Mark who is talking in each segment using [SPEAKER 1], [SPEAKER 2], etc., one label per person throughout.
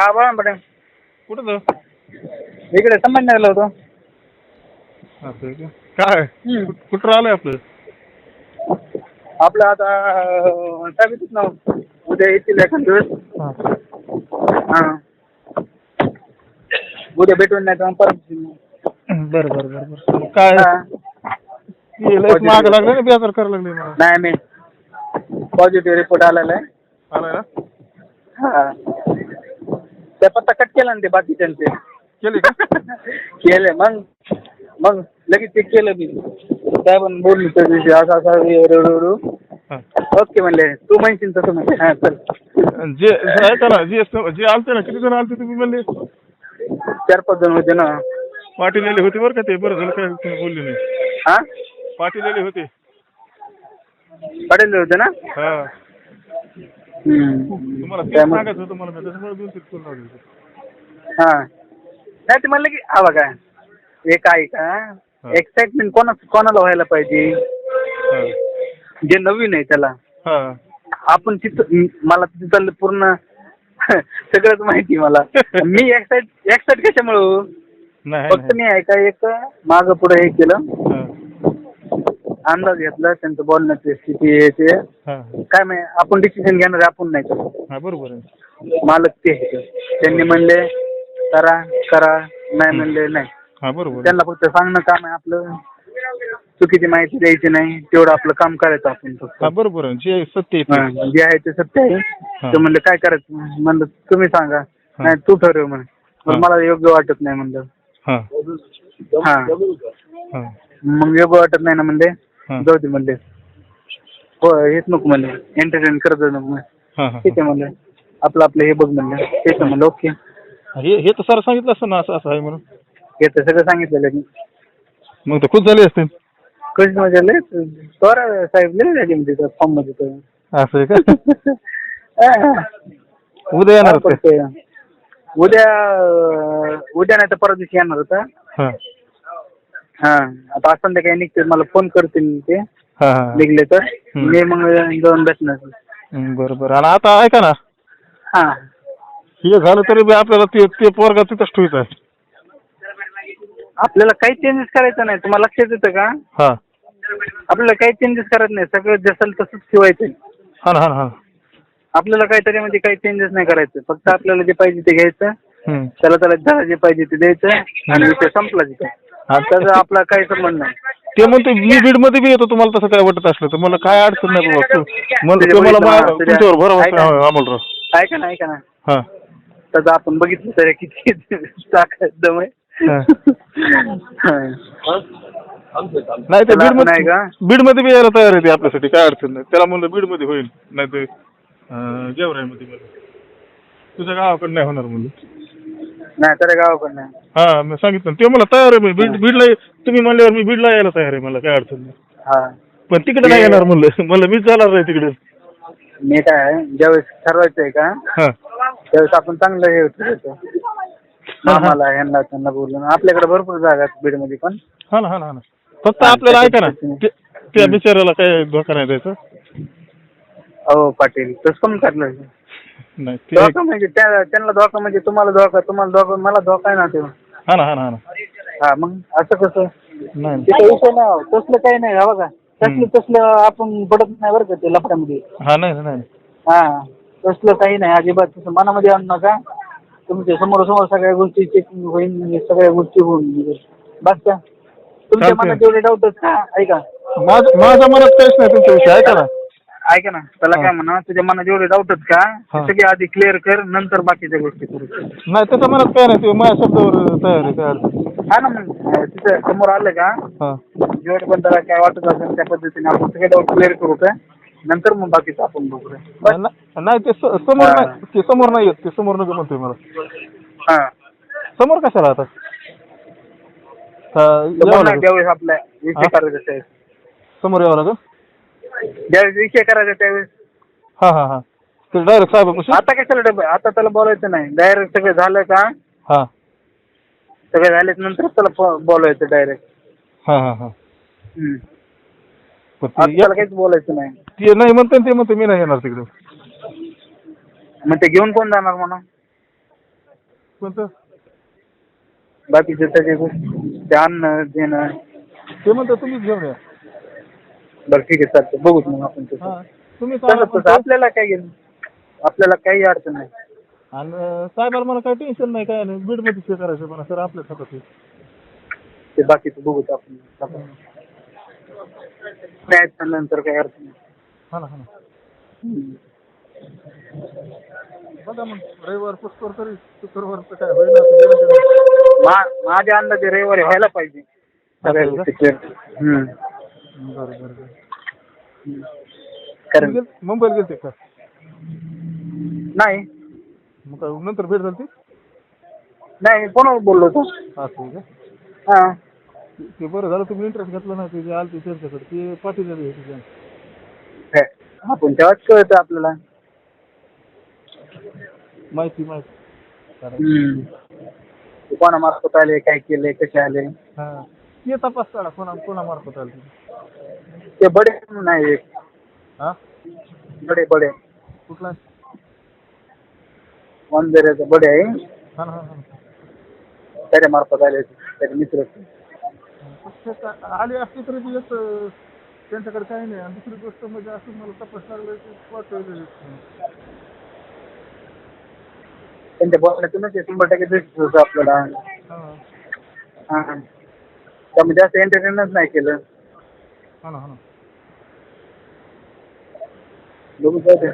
[SPEAKER 1] हा बोला ना मॅडम
[SPEAKER 2] कुठं जाऊ
[SPEAKER 1] इकडे संभाजीनगरला होतो.
[SPEAKER 2] असं आहे का? काय?
[SPEAKER 1] हम्म.
[SPEAKER 2] कुठ- कुठं राहिलंय आपलं?
[SPEAKER 1] आपलं आता अं, सांगितलं ना उद्या येतील एखाद दिवस.
[SPEAKER 2] हां.
[SPEAKER 1] हां. उद्या भेटून नाही तर मग परत.
[SPEAKER 2] बरं बरं बरं बरं. काय?
[SPEAKER 1] हा.
[SPEAKER 2] लयच लागलं ना बेजार करायला लागले मला.
[SPEAKER 1] नाही नाही. पॉझिटिव्ह रिपोर्ट आलेला आहे.
[SPEAKER 2] आलाय ना?
[SPEAKER 1] हा. त्या पत्ता कट केला ना ते बाकीच्यांचे.
[SPEAKER 2] केली का?
[SPEAKER 1] केले. मग मग लगेच चेक केलं मी. काय पण बोलली त्या दिवशी असं असं. ओके म्हणले. तू म्हणशील तसं म्हणले. हां चल.
[SPEAKER 2] जे ऐका ना जे जे आलते ना किती जण आलते तुम्ही म्हणले
[SPEAKER 1] चार पाच जण होते ना.
[SPEAKER 2] पाटील आले होते बरं का ते? बरं झालं काय तुम्ही बोलले नाही?
[SPEAKER 1] हा?
[SPEAKER 2] पाटील आले होते.
[SPEAKER 1] पडेल होते ना?
[SPEAKER 2] हा. तुम्हाला तेच
[SPEAKER 1] त्यामुळे-
[SPEAKER 2] सांगायचं होतं मला मी त्याच्यामुळे दोन तीन फोन लावले होते.
[SPEAKER 1] हा. नाही ते म्हणलं की हा बघा एक आहे का एक्साइटमेंट कोणा कोणाला व्हायला पाहिजे? जे नवीन आहे त्याला.
[SPEAKER 2] हां.
[SPEAKER 1] आपण तिथं मला तिथं पूर्ण सगळंच माहिती आहे मला. मी एक्साइट एक्साइट कशामुळे? होऊ?
[SPEAKER 2] नाही
[SPEAKER 1] फक्त मी आहे का एक मागं पुढे हे केलं. अंदाज घेतला त्यांचं बोलण्याची स्थिती हे. ते
[SPEAKER 2] हां
[SPEAKER 1] काय माहिती आपण डिसिजन घेणार आपण नाही.
[SPEAKER 2] हां बरोबर आहे.
[SPEAKER 1] मालक ते. त्यांनी म्हणले करा करा. नाही म्हणले नाही.
[SPEAKER 2] हां बरोबर आहे.
[SPEAKER 1] त्यांना फक्त सांगणं काम आहे आपलं. चुकीची माहिती द्यायची नाही तेवढं आपलं काम करायचं आपण फक्त.
[SPEAKER 2] हां बरोबर आहे. जे सत्य आहे ते.
[SPEAKER 1] हा, जे आहे ते सत्य आहे. ते म्हणलं काय करायचं? म्हणलं तुम्ही सांगा. नाही तू ठरव म्हणे.
[SPEAKER 2] हा.
[SPEAKER 1] मला योग्य वाटत नाही म्हणलं.
[SPEAKER 2] हां.
[SPEAKER 1] हा.
[SPEAKER 2] हां.
[SPEAKER 1] मग योग्य वाटत नाही ना म्हणले. जाऊ दे म्हणले. हो हेच नको म्हणले. एंटरटेन करत नको.
[SPEAKER 2] हां हां
[SPEAKER 1] ठीक आहे म्हणलं. आपलं आपलं हे बघ म्हणलं. ठीक आहे म्हणलं ओके.
[SPEAKER 2] हे हे तर सर सांगितलं असतं ना असं असं आहे म्हणून.
[SPEAKER 1] हे तर सगळं सांगितलेलं मी
[SPEAKER 2] मग तर खुश झाले असते
[SPEAKER 1] म्हणजे लय तोरा साहेब लिहिले त्याचे म्हणजे फॉर्ममध्ये तर.
[SPEAKER 2] असं आहे का?
[SPEAKER 1] हा.
[SPEAKER 2] उद्या येणार
[SPEAKER 1] पण
[SPEAKER 2] होते
[SPEAKER 1] ते उद्या अं, उद्या नाही तर परत दिवशी येणार होता.
[SPEAKER 2] हां.
[SPEAKER 1] हा आता आज संध्याकाळी निघते मला फोन करतील ते.
[SPEAKER 2] हां हां.
[SPEAKER 1] निघले तर.
[SPEAKER 2] हम्म.
[SPEAKER 1] मी मग जाऊन भेटणार.
[SPEAKER 2] हं, बरं बरं आणि आता ऐका ना.
[SPEAKER 1] हा.
[SPEAKER 2] हे झालं तरी बी आपल्याला ते ते पोरगा तिथंच ठेवायचं आहे.
[SPEAKER 1] आपल्याला काही चेंजेस करायचं नाही. तुम्हाला लक्षात येतं का?
[SPEAKER 2] हां.
[SPEAKER 1] आपल्याला काही चेंजेस करायचं नाही. सगळं जसं तसंच ठेवायचं
[SPEAKER 2] हां ना हां ना हां
[SPEAKER 1] आपल्याला काहीतरी म्हणजे काही चेंजेस नाही करायचं. फक्त आपल्याला जे पाहिजे ते घ्यायचं. त्याला त्याला जे पाहिजे ते द्यायचं. आणि विषय संपला तिथे. त्याचा आपला काही संबंध नाही.
[SPEAKER 2] ते म्हणते मी बीडमध्ये बी येतो तुम्हाला तसं काय वाटत असलं तर. मला काय अडचण नाही बाबा. तू- मला
[SPEAKER 1] तुझ्या
[SPEAKER 2] ते मला
[SPEAKER 1] बघितलं
[SPEAKER 2] मा-
[SPEAKER 1] ना, तुझ्या-
[SPEAKER 2] तुमच्यावर भरोसा
[SPEAKER 1] ऐका.
[SPEAKER 2] आहे, अमोलराव
[SPEAKER 1] ऐका ना ऐका ना.
[SPEAKER 2] हां.
[SPEAKER 1] त्याचं आपण बघितलं तरी किती ताकद दम आहे
[SPEAKER 2] हां.
[SPEAKER 1] हा.
[SPEAKER 2] नाही ते
[SPEAKER 1] त्याला
[SPEAKER 2] बीड
[SPEAKER 1] आपण
[SPEAKER 2] मध्ये
[SPEAKER 1] का?
[SPEAKER 2] बीडमध्ये बी यायला तयार आहे ते आपल्यासाठी. काय अडचण नाही. त्याला म्हणलं बीडमध्ये होईल. नाही ते गेवराई मध्ये. तुझ्या गावाकडे नाही होणार म्हणलं.
[SPEAKER 1] नाही तर गावाकडं नाही.
[SPEAKER 2] हा मी सांगितलं. ते मला तयार आहे मी बीड बीडला तुम्ही म्हणल्यावर मी बीडला यायला तयार आहे मला काय अडचण नाही.
[SPEAKER 1] हा.
[SPEAKER 2] पण तिकडे नाही येणार म्हणलं. मला मीच जाणार नाही तिकडे.
[SPEAKER 1] मी काय आहे, ज्यावेळेस ठरवायचं आहे का
[SPEAKER 2] हा.
[SPEAKER 1] त्यावेळेस आपण चांगलं हे मामाला यांना त्यांना बोलून. आपल्याकडे भरपूर जागा आहेत बीडमध्ये पण.
[SPEAKER 2] हा ना हा ना हा ना. फक्त आपल्याला ऐका ना ते- त्या बिचाऱ्याला काय धोका नाही द्यायचा.
[SPEAKER 1] हो पाटील तसं कमी काढलं
[SPEAKER 2] नाही ते
[SPEAKER 1] धोका म्हणजे त्या त्यांना धोका म्हणजे तुम्हाला धोका तुम्हाला धोका मला धोका आहे ना ते.
[SPEAKER 2] हा ना हा ना हा ना.
[SPEAKER 1] हा मग असं कसं?
[SPEAKER 2] नाही.
[SPEAKER 1] विषय नाही तसलं काही नाही हा बघा. तसलं तसलं आपण पडत नाही बरं का ते लफड्यामध्ये.
[SPEAKER 2] हा नाही नाही, नाही.
[SPEAKER 1] हा तसलं काही नाही अजिबात. तसं मनामध्ये आणू नका. तुमच्यासमोर समोर सगळ्या गोष्टी चेकिंग होईल सगळ्या गोष्टी होऊन बस का? तुमच्या
[SPEAKER 2] चालतंय.
[SPEAKER 1] मनात जेवढे डाऊट का? ऐका.
[SPEAKER 2] माझ माझ्या मनात काहीच नाही तुमच्याविषयी ऐका ना.
[SPEAKER 1] ऐका ना त्याला. काय म्हणा तुझ्या मनात जेवढे डाऊट का?
[SPEAKER 2] हा.
[SPEAKER 1] ते सगळे आधी क्लिअर कर नंतर बाकीच्या गोष्टी करू.
[SPEAKER 2] नाही त्याच्या मनात काय नाही ते माझ्या शब्दावर तयार आहे
[SPEAKER 1] हा ना मग तिथं समोर आलं का?
[SPEAKER 2] हा.
[SPEAKER 1] जेवढे पण त्याला काय वाटत असेल त्या पद्धतीने आपण सगळे डाऊट क्लिअर करू का? नंतर मग बाकीचं आपण बघू बस.
[SPEAKER 2] नाही नाही, ते स- समोर. नाही ते समोर नाही येत ते समोर नको म्हणतोय मला.
[SPEAKER 1] हा.
[SPEAKER 2] समोर कशाला आता? का
[SPEAKER 1] तर
[SPEAKER 2] यावं
[SPEAKER 1] बघ ना,
[SPEAKER 2] लागेल?
[SPEAKER 1] ज्यावेळेस आपल्या विषय
[SPEAKER 2] हा?
[SPEAKER 1] करायचा त्यावेळेस
[SPEAKER 2] समोर यावं लागेल?
[SPEAKER 1] ज्यावेळेस विषय करायचा त्यावेळेस.
[SPEAKER 2] हा हा हा. डायरेक्ट साहेबापाशी
[SPEAKER 1] आता कशाला डबे आता त्याला बोलायचं नाही. डायरेक्ट सगळं झालं का?
[SPEAKER 2] हा.
[SPEAKER 1] सगळं झाल्याच नंतर त्याला फ- बोलायचं डायरेक्ट
[SPEAKER 2] हा हा हा. पण
[SPEAKER 1] आता
[SPEAKER 2] ते
[SPEAKER 1] त्याला काहीच बोलायचं नाही.
[SPEAKER 2] ते नाही म्हणते ते म्हणते मी नाही येणार तिकडे.
[SPEAKER 1] मग ते घेऊन कोण जाणार म्हणा
[SPEAKER 2] कोणतं?
[SPEAKER 1] बाकीचे त्याचे गोष्टी ते देणं
[SPEAKER 2] ते म्हणतात तुम्हीच घेऊन या.
[SPEAKER 1] बरं ठीक आहे चालतं बघूच मग आपण तसं.
[SPEAKER 2] हा तुम्ही
[SPEAKER 1] तसं
[SPEAKER 2] सांगा
[SPEAKER 1] तसं आपल्याला काय गेलं आपल्याला काही अडचण नाही.
[SPEAKER 2] आणि साहेबाला मला काही टेन्शन नाही काय नाही. बीडमध्ये पे करायचं पण सर आपल्याच हातात आहे.
[SPEAKER 1] ते बाकीचं बघूच आपण. नाही नंतर काही अडचण नाही.
[SPEAKER 2] हा ना हा ना.
[SPEAKER 1] हम्म.
[SPEAKER 2] बघा मग रविवार पुष्कर तरी शुक्रवारचं काय होईल.
[SPEAKER 1] मा- माझ्या अंदाजे रविवारी व्हायला पाहिजे. सगळ्या
[SPEAKER 2] असं
[SPEAKER 1] गोष्टी clear. हम्म.
[SPEAKER 2] बरं बरं. बरं
[SPEAKER 1] हम्म. कारण
[SPEAKER 2] गेल- मुंबईला गेलते का?
[SPEAKER 1] नाही.
[SPEAKER 2] मग काय नंतर भेट झाली
[SPEAKER 1] नाही फोनवर बोललो होतो
[SPEAKER 2] असं आहे का?
[SPEAKER 1] हां.
[SPEAKER 2] ते- ते बरं झालं तुम्ही इंटरेस्ट घेतला ना ते जे आलते त्यांच्याकडे ते पाठी झाली होती त्यांनी.
[SPEAKER 1] हे, आपण तेव्हाच कळतं आपल्याला.
[SPEAKER 2] माहिती माहिती. कारण
[SPEAKER 1] हम्म. ते कोणामार्फत आले काय केले कसे आले?
[SPEAKER 2] हा. ते तपास काढा कोणा कोणामार्फत आली
[SPEAKER 1] ते? बडे म्हणून आहे एक.
[SPEAKER 2] हा?
[SPEAKER 1] बडे बडे.
[SPEAKER 2] कुठला?
[SPEAKER 1] वंदऱ्याचं बडे आहे.
[SPEAKER 2] हा ना हा.
[SPEAKER 1] त्याच्या मार्फत आले त्याचे मित्र
[SPEAKER 2] का- आली असली तरी ती अं, त्यांच्याकडे काही नाही. आणि दुसरी गोष्ट म्हणजे असं मला तपास लागलं की वाटलं
[SPEAKER 1] त्यांच्या बोलण्यातूनच हे शंभर टक्के दिसत होतं आपल्याला.
[SPEAKER 2] हा.
[SPEAKER 1] हां. त्यामुळे जास्त एंटरटेनच नाही केलं.
[SPEAKER 2] हा ना हा ना.
[SPEAKER 1] बघू जाऊ दे.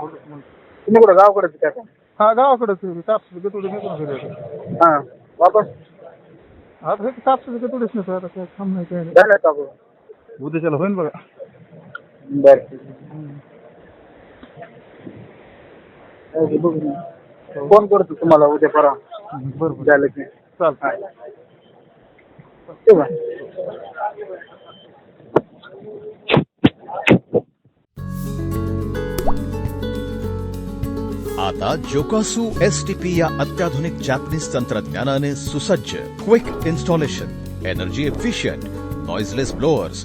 [SPEAKER 2] बोलू मग.
[SPEAKER 1] तुम्ही कुठं? गावाकडेच का? आता?
[SPEAKER 2] हा गावाकडेच कापस गतुडी निघून घरी. आता.
[SPEAKER 1] हां. वापस?
[SPEAKER 2] आता हे कापस गतुडीच नाही आता काय काम नाही काय
[SPEAKER 1] झालं का बघ
[SPEAKER 2] उद्याच्याला होईन बघा.
[SPEAKER 1] बरं. बघू. फोन करतो तुम्हाला उद्या परवा.
[SPEAKER 2] बरं बरं.
[SPEAKER 1] झालं की.
[SPEAKER 2] चालतं?
[SPEAKER 3] आता जोकासू एस टी पी या अत्याधुनिक जॅपनीज तंत्रज्ञानाने सुसज्ज quick installation energy efficient noiseless blowers